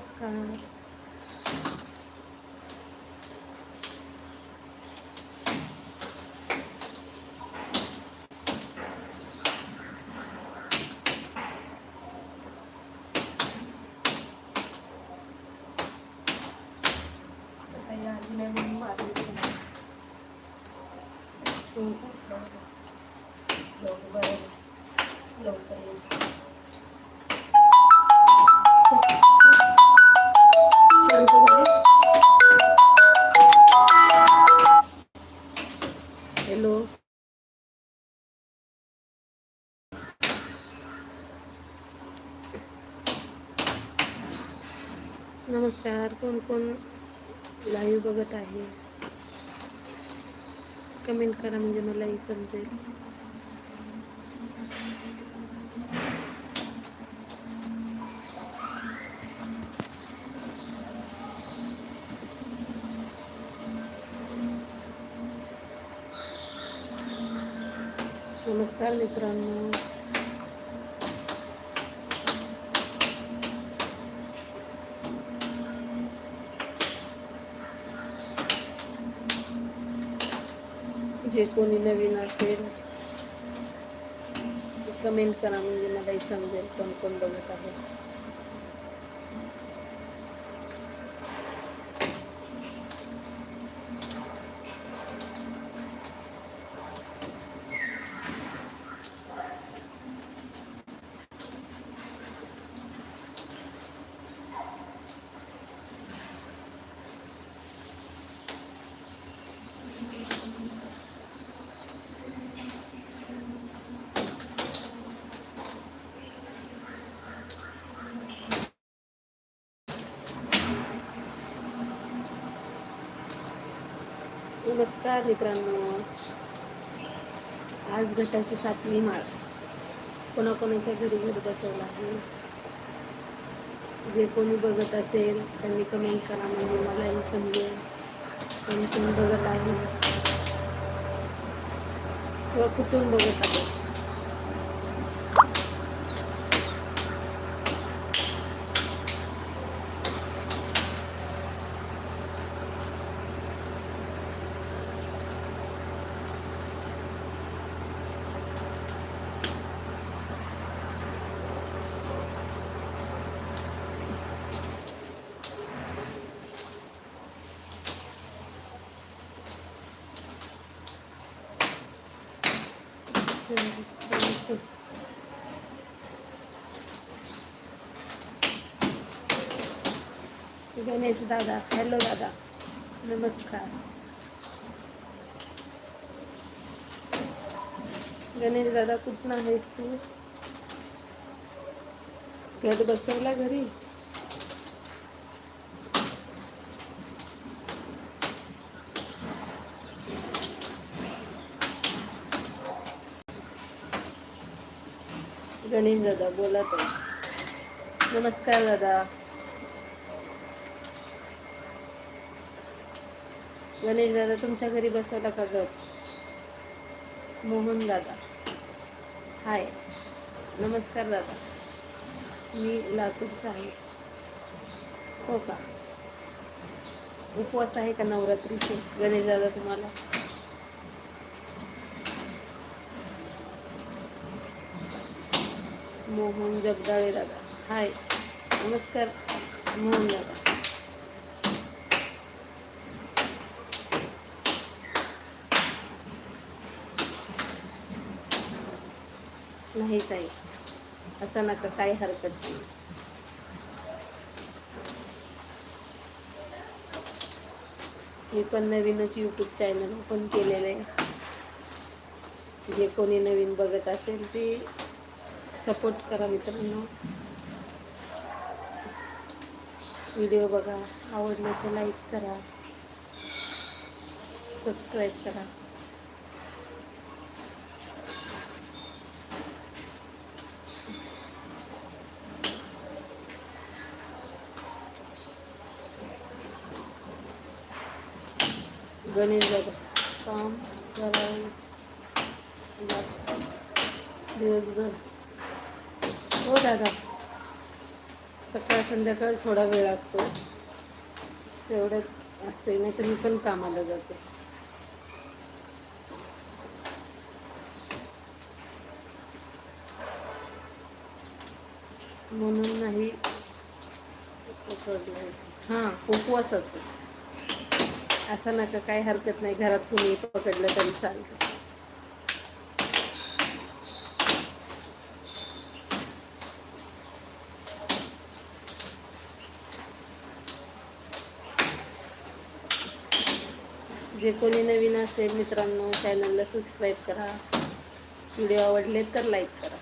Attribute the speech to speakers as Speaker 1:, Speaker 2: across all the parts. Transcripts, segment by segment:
Speaker 1: ласка. नमस्कार कोण कोण लाईव्ह बघत आहे? कमेंट करा म्हणजे मलाही समजेल. नमस्कार मित्रांनो जे कोणी नवीन असेल कमेंट करा म्हणजे मलाही समजेल कोण कोण बघत आहे. नमस्कार मित्रांनो. आज घटाची सातवी माळ. कोणाकोणाच्या घरी घर बसवला आहे? जे कोणी बघत असेल त्यांनी कमेंट करा म्हणजे मलाही समजेल. कोणी तुम्ही बघत आहे? किंवा कुठून बघत आहे? गणेश दादा हॅलो दादा नमस्कार. गणेश दादा कुठून आहेस तू? घट बसवला घरी? गणेश दादा बोला तर. नमस्कार दादा. गणेश दादा तुमच्या घरी बसवला का गट मोहन दादा. हाय. नमस्कार दादा. मी लातूरचा आहे हो का? उपवास आहे का नवरात्रीचे? गणेश दादा तुम्हाला? मोहन जगदाळे दादा. हाय. नमस्कार मोहन दादा. नाही ताई. असं नका काही हरकत नाही. मी पण नवीनच यूट्यूब चॅनल ओपन केलेलं आहे. जे कोणी नवीन बघत असेल ते सपोर्ट करा मित्रांनो. व्हिडिओ बघा. आवडले तर लाईक करा. सबस्क्राईब करा. गणेश दादा. काम करावं दिवसभर. हो दादा. सकाळ संध्याकाळ थोडा वेळ असतो. तेवढ्यात असते नाही तर मी पण कामाला जाते. म्हणून नाही. पकडलं हां उपवासाचं. असं नका काही हरकत नाही. घरात कुणी पकडलं तरी चालतं. जे कोणी नवीन असेल मित्रांनो चॅनलला सबस्क्राईब करा. व्हिडिओ आवडले तर लाईक करा.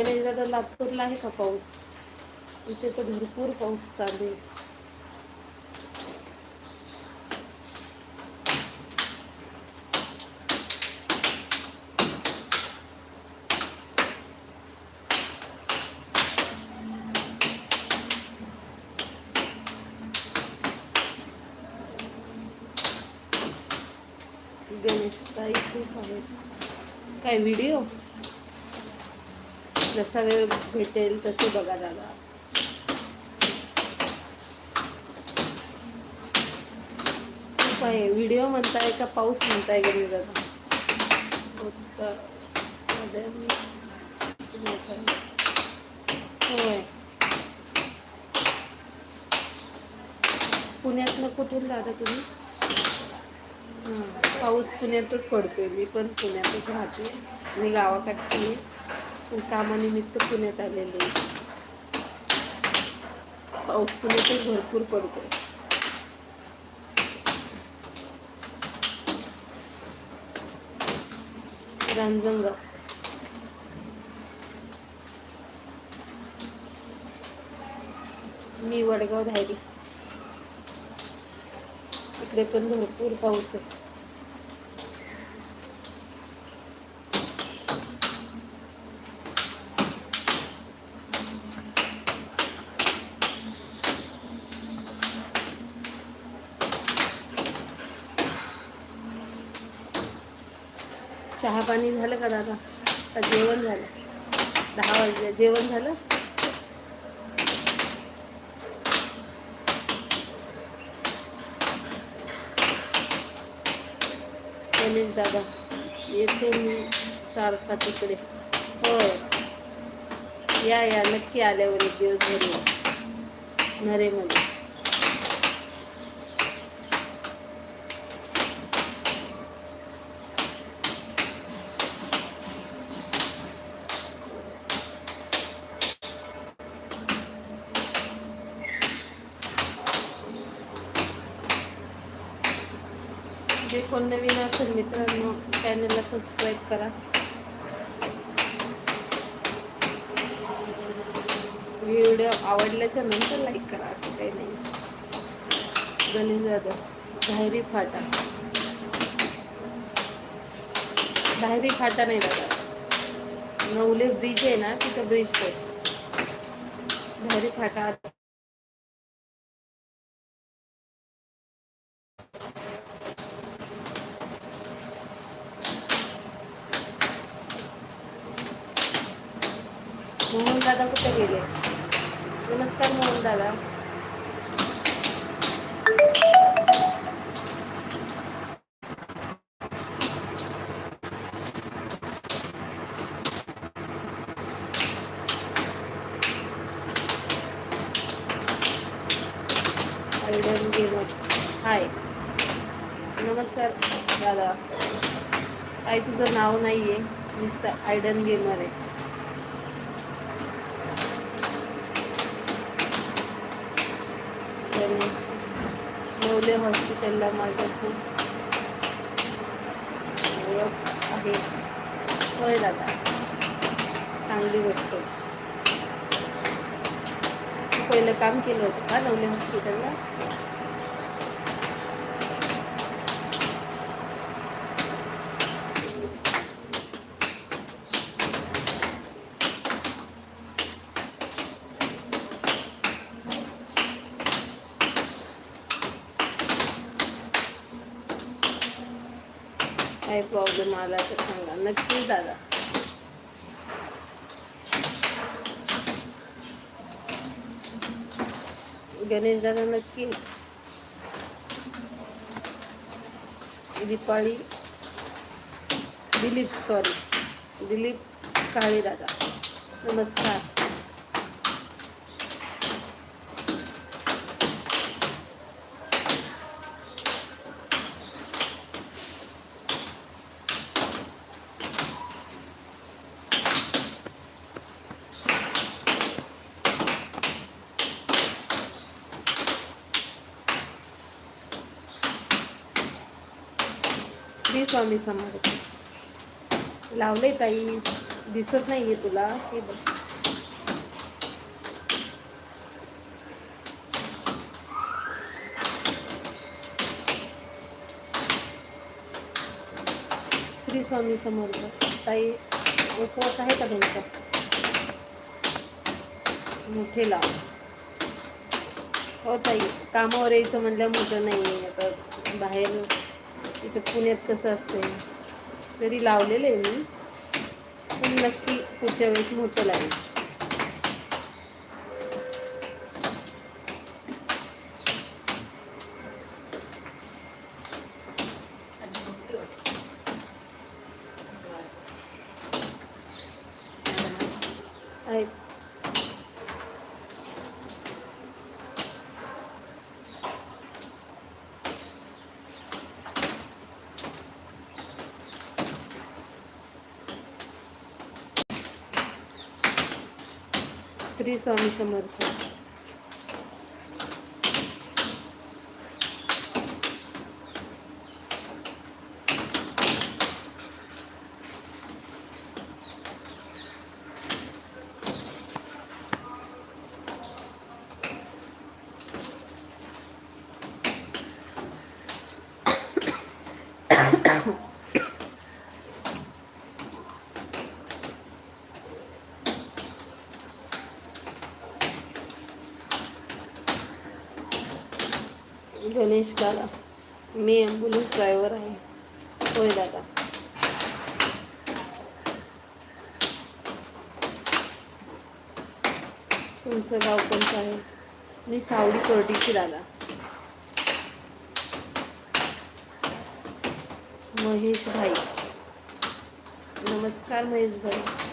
Speaker 1: गणेश दादा लातूरला आहे का पाऊस? इथे तर भरपूर पाऊस चालू आहे. गणेश ताई खूप आहे काय व्हिडिओ जसा वेळ भेटेल तसे बघा दादा. खूप आहे. व्हिडिओ म्हणताय का पाऊस म्हणताय घरी दादा? मस्त. होय. पुण्यातनं कुठून दादा तुम्ही? पाऊस पुण्यातच पडतोय. मी पण पुण्यातच राहते. मी गावाकडची आहे. कामानिमित्त पुण्यात आलेले आहे. पाऊस पण भरपूर पडतो रांजणगाव. मी वडगाव धायरी इकडे पण भरपूर पाऊस आहे. पाणी झालं का दादा? का जेवण झालं. दहा वाजले. जेवण झालं? गणेश दादा येतो मी सारखा तिकडे. हो या या. नक्की आल्यावर एक दिवस घरी नरेमध्ये. कोण नवीन असेल मित्रांनो चॅनलला सबस्क्राईब करा. व्हिडिओ आवडल्याच्या नंतर लाईक करा असं काही नाही. गणेश जाधव धायरी फाटा. धायरी फाटा नाही दादा. नवले ब्रिज आहे ना तिथं ब्रिज पर धायरी फाटा मोहन दादा कुठे गेले? नमस्कार मोहन दादा. आयडन हाय. नमस्कार दादा. आई तुझं नाव नाही आहे नुसतं आयडन गेमर आहे गणेश नवले हॉस्पिटलला माझं खूप ओळख आहे होय दादा चांगली गोष्ट आहे. तू पहिलं काम केलं होतं का नवले हॉस्पिटलला काही प्रॉब्लेम आला तर सांगा. नक्कीच दादा. गणेश दादा नक्कीच. दीपाळी दिलीप सॉरी दिलीप काळे दादा नमस्कार श्री स्वामी समर्थ लावले ताई. दिसत नाहीये तुला. हे बघ. श्री स्वामी समर्थ. ताई उपवास आहे का तुमचा? मोठे लाव हो ताई कामावर यायचं म्हणल्या मोठं नाही आहे आता बाहेर इथं पुण्यात कसं असते तरी लावलेलं आहे मी. पण नक्की पुढच्या वेळेस मोठं लागेल आहेत श्री स्वामी समर्थ गणेश दादा. मी ॲम्ब्युलन्स ड्रायव्हर आहे. होय दादा. तुमचं गाव कोणतं आहे? मी सावडी कोर्टीची दादा. महेश भाई नमस्कार महेश भाई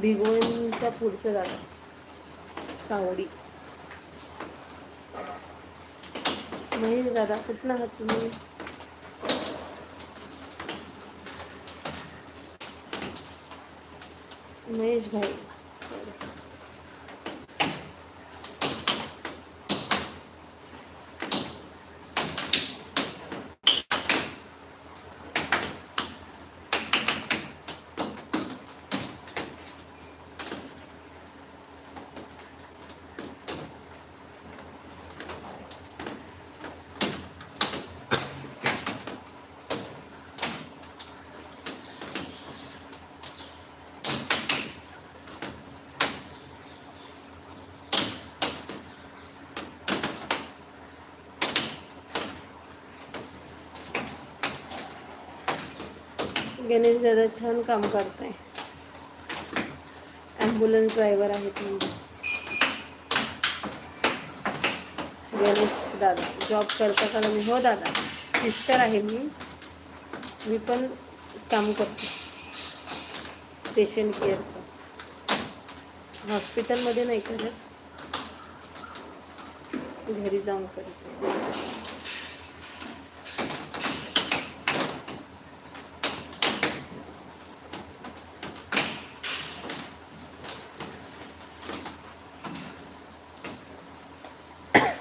Speaker 1: भिगवणच्या पुढचं दादा सावडी. महेश दादा कुठला आहात तुम्ही? महेश भाई. गणेश दादा छान काम करताय. ॲम्ब्युलन्स ड्रायव्हर आहेत म्हणजे. गणेश दादा जॉब करता का मी हो दादा सिस्टर आहे मी. मी पण काम करते. पेशंट केअरचं हॉस्पिटलमध्ये नाही करत. घरी जाऊन करते.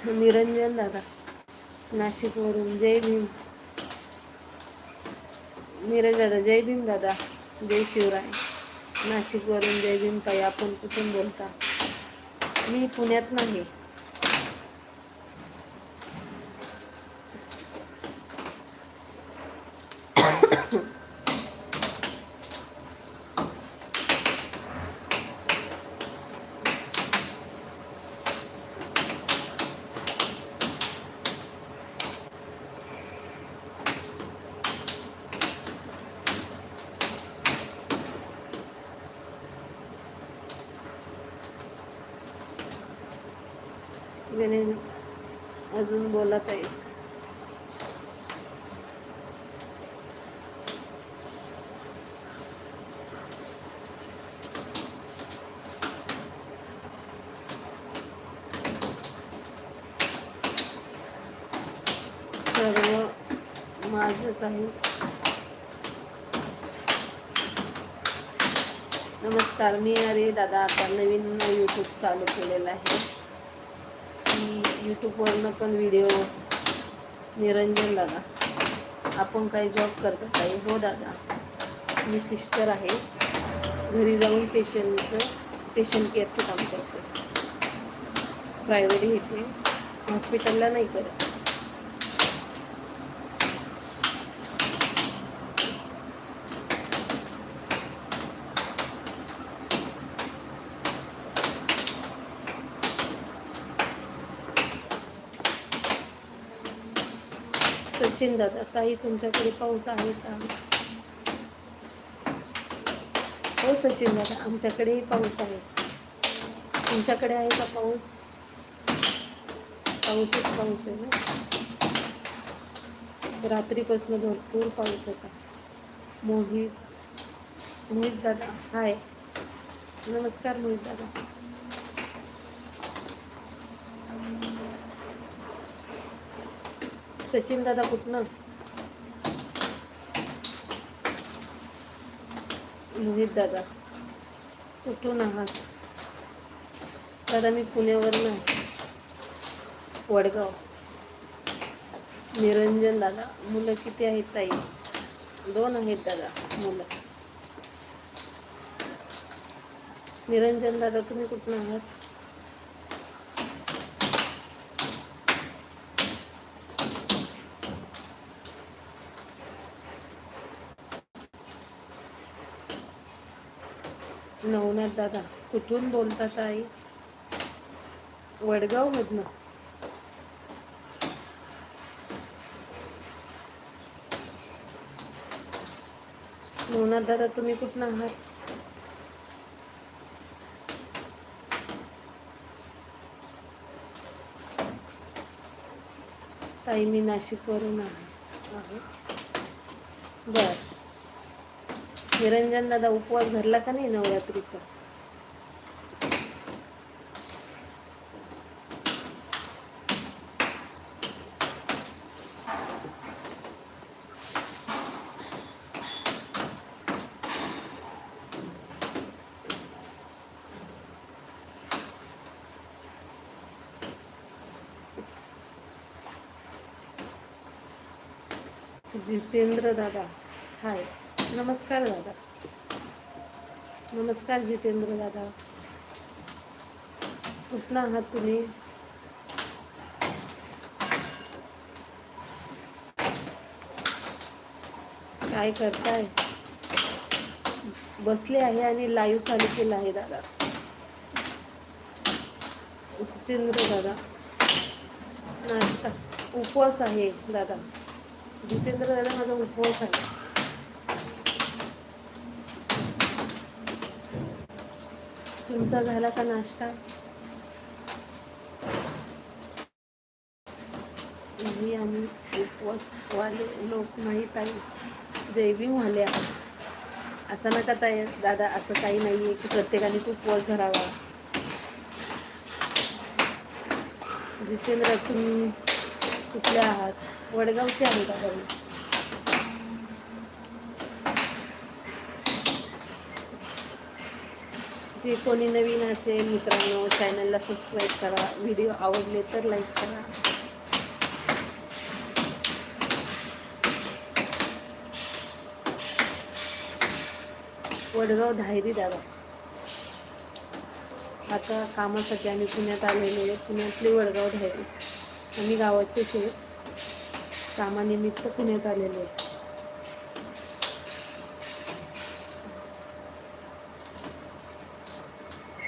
Speaker 1: निरंजन दादा. नाशिकवरून जय भीम. नीरज दादा जय भीम दादा. जय शिवराय. नाशिकवरून जय भीम ताई आपण कुठून बोलता? मी पुण्यात नाही अजून आहे सर्व माझंच आहे नमस्कार मी अरे दादा आता नवीन यूट्यूब चालू केलेलं आहे. यूट्यूबवरनं पण व्हिडिओ निरंजन दादा. आपण काही जॉब करता काही हो दादा. मी सिस्टर आहे. घरी जाऊन पेशंटचं पेशंट केअरचं काम करते. प्रायव्हेट घेते. हॉस्पिटलला नाही करत. दादा. काही तुमच्याकडे पाऊस आहे का? हो सचिन दादा आमच्याकडेही पाऊस आहे. तुमच्याकडे आहे का पाऊस? पाऊसच पाऊस आहे ना? रात्रीपासून भरपूर पाऊस होता. मोहित मोहित दादा हाय. नमस्कार मोहित दादा. सचिन दादा कुठनं? मोहित दादा. कुठून आहात? दादा मी पुण्यावरून आहे. वडगाव. निरंजन दादा मुलं किती आहेत ताई? दोन आहेत दादा मुलं. निरंजन दादा तुम्ही कुठून आहात? नवनाथ दादा कुठून बोलतात आई वडगाव मधनं नवनाथ दादा तुम्ही कुठून आहात? ताई मी नाशिकवरून आहे. बरं बर. निरंजन दादा उपवास धरला का नाही नवरात्रीचा? जितेंद्र दादा हाय. नमस्कार दादा. नमस्कार जितेंद्र दादा. कुठला आहात तुम्ही? काय करताय? बसले आहे आणि लाईव्ह चालू केला आहे दादा. जितेंद्र दादा. नाश्ता. उपवास आहे दादा. जितेंद्र दादा माझा उपवास आहे. तुमचा झाला का नाश्ता? मी आम्ही उपवासवाले लोक माहीत आहे जैविकवाले आहे असं नका ताई. दादा असं काही नाही आहे की प्रत्येकानेच उपवास धरावा. जितेंद्र तुम्ही कुठले आहात? वडगावचे आहे दादा मी कोणी नवीन असेल मित्रांनो चॅनलला सबस्क्राईब करा. व्हिडिओ आवडले तर लाईक करा. वडगाव धायरी दादा. आता कामासाठी आम्ही पुण्यात आलेलो आहे. पुण्यातले वडगाव धायरी. आम्ही गावाचेच आहे. कामानिमित्त पुण्यात आलेलो आहे.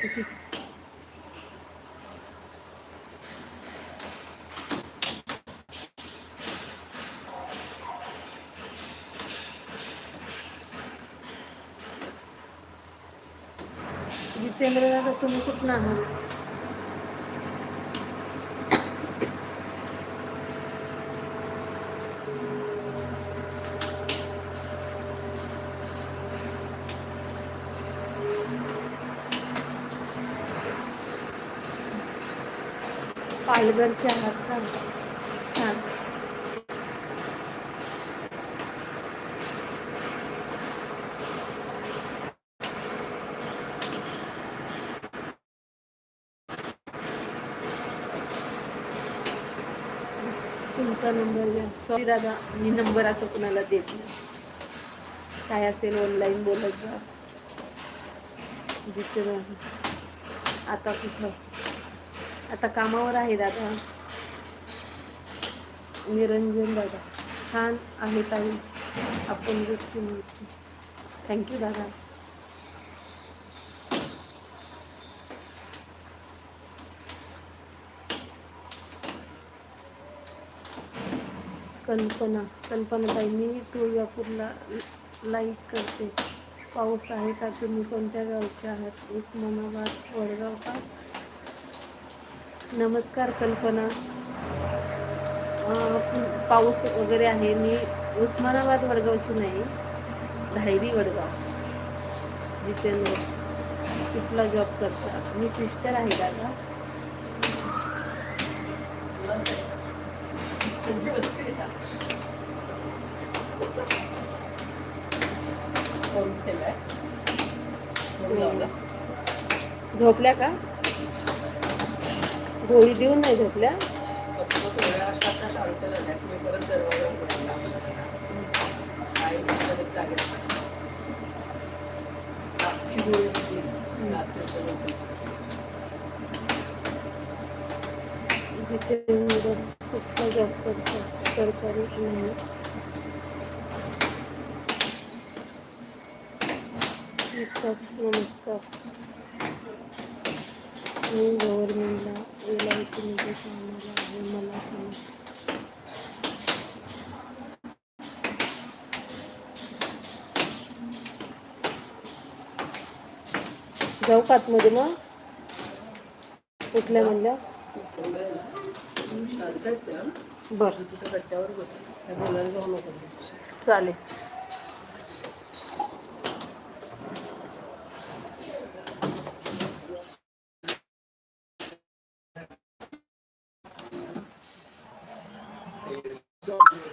Speaker 1: किती जितेंद्र दादा तुम्ही कुठून आहात पालघरचे आहात का? छान. तुमचा नंबर द्या सॉरी दादा मी नंबर असं कुणाला देत नाही. काय असेल ऑनलाईन बोलत जा जिथे आता कुठं? आता कामावर आहे दादा. निरंजन दादा. छान आहे ताई. आपण व्यक्तिमत्व थँक्यू दादा. कल्पना कल्पना ताई मी तुळजापूरला लाईक करते. पाऊस आहे का? तुम्ही कोणत्या गावचे आहात? उस्मानाबाद वडगाव का? नमस्कार कल्पना. पाऊस वगैरे आहे. मी उस्मानाबाद वडगावची नाही धायरी वडगाव जितेंद्र कुठला जॉब करता. मी सिस्टर आहे दादा.
Speaker 2: लावला
Speaker 1: झोपल्या का? गोळी देऊन नाही झोपल्या.
Speaker 2: जिथे मी रात्रीच्या
Speaker 1: कुठला जॉब करतो सरकारी नाही. नमस्कार. मी गव्हर्नमेंटला एल आय सीमध्ये कामाला आहे मला जाऊ का आतमध्ये मग? कुठल्या म्हणल्या. बरं. चालेल.
Speaker 3: Gracias.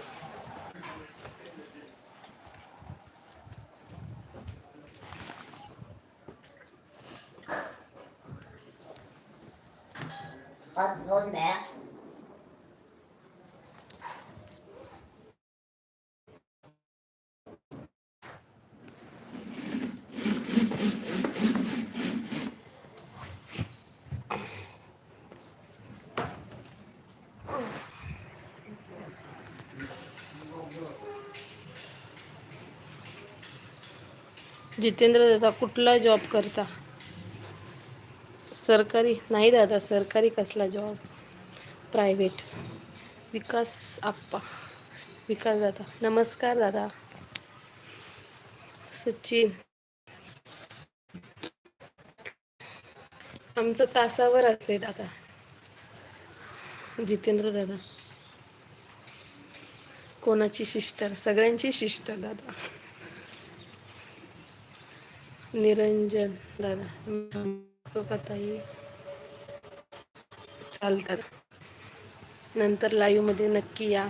Speaker 1: जितेंद्र दादा कुठला जॉब करता? सरकारी? नाही दादा सरकारी कसला जॉब प्रायव्हेट विकास आप्पा. विकास दादा. नमस्कार दादा. सचिन. आमचं तासावर असते दादा. जितेंद्र दादा. कोणाची शिस्टर सगळ्यांची शिस्टर दादा. निरंजन दादा ताई चालतात. नंतर लाईव्हमध्ये नक्की या.